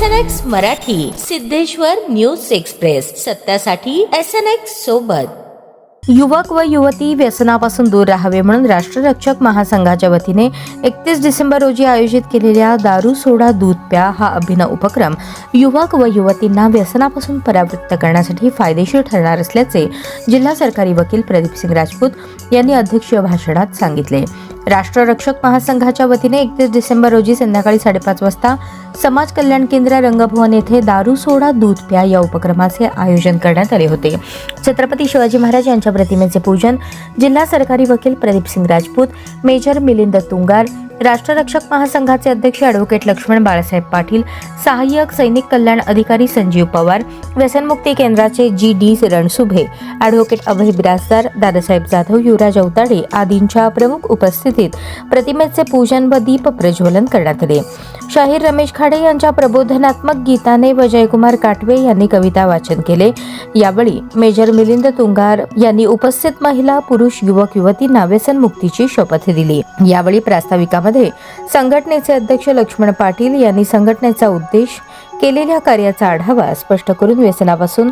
S N X Marathi Siddheshwar news express. सत्यासाठी S N X सोबत. युवक व युवती व्यसनापासून दूर राहावे म्हणून राष्ट्ररक्षक महासंघाच्या वतीने एकतीस डिसेंबर रोजी आयोजित केलेल्या दारू सोडा दूध प्या हा अभिनव उपक्रम युवक व युवतींना व्यसनापासून परावृत्त करण्यासाठी फायदेशीर ठरणार असल्याचे जिल्हा सरकारी वकील प्रदीप सिंग राजपूत यांनी अध्यक्षीय भाषणात सांगितले. राष्ट्ररक्षक महासंघाच्या वतीने एकतीस डिसेंबर रोजी संध्याकाळी साडेपाच वाजता समाज कल्याण केंद्र रंगभवन येथे दारू सोडा दूध प्या या उपक्रमाचे आयोजन करण्यात आले होते. छत्रपती शिवाजी महाराज यांच्या प्रतिमेचे पूजन जिल्हा सरकारी वकील प्रदीप सिंग राजपूत मेजर मिलिंद तुंगार राष्ट्ररक्षक महासंघाचे अध्यक्ष ॲडव्होकेट लक्ष्मण बाळासाहेब पाटील सहाय्यक सैनिक कल्याण अधिकारी संजीव पवार व्यसनमुक्ती केंद्राचे G D Ransubhe advocate Abhay Birajdar Dadasaheb Jadhav Yuvraj Awatade आदींच्या प्रमुख उपस्थितीत प्रतिमेचे पूजन व दीप प्रज्वलन करण्यात आले. शाहीर रमेश खाडे यांच्या प्रबोधनात्मक गीताने व जयकुमार काटवे यांनी कविता वाचन केले. यावेळी मेजर मिलिंद तुंगार यांनी उपस्थित महिला पुरुष युवक युवतींना व्यसनमुक्तीची शपथ दिली. यावेळी प्रास्ताविकामध्ये संघटनेचे अध्यक्ष लक्ष्मण पाटील यांनी संघटनेचा उद्देश केलेल्या कार्याचा आढावा स्पष्ट करून व्यसनापासून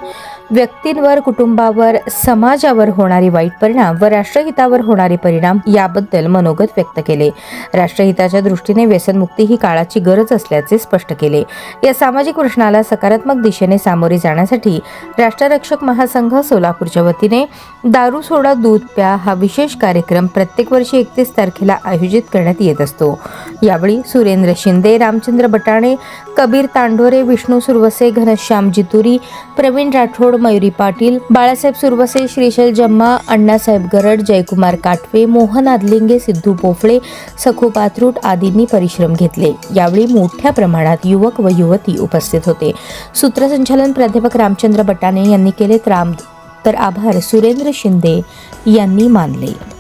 व्यक्तींवर कुटुंबावर समाजावर होणारी वाईट परिणाम व राष्ट्रहितावर होणारे परिणाम याबद्दल मनोगत व्यक्त केले. राष्ट्रहिताच्या दृष्टीने व्यसनमुक्ती ही काळाची गरज असल्याचे स्पष्ट केले. या सामाजिक प्रश्नाला सकारात्मक दिशेने सामोरे जाण्यासाठी राष्ट्ररक्षक महासंघ सोलापूरच्या वतीने दारू सोडा दूध प्या हा विशेष कार्यक्रम प्रत्येक वर्षी एकतीस तारखेला आयोजित करण्यात येत असतो. यावेळी सुरेंद्र शिंदे रामचंद्र बटाणे कबीर तांडोरे विष्णू सुरवसे घनश्याम जितुरी प्रवीण राठोड मयुरी पाटील बाळासाहेब सुरवसे श्रीशैल जम्मा अण्णासाहेब गरड जयकुमार काटवे मोहन आदलिंगे सिद्धू पोफळे सखू पात्रूट आदींनी परिश्रम घेतले. यावेळी मोठ्या प्रमाणात युवक व युवती उपस्थित होते. सूत्रसंचालन प्राध्यापक रामचंद्र बटाणे यांनी केले तर तर आभार सुरेंद्र शिंदे यांनी मानले.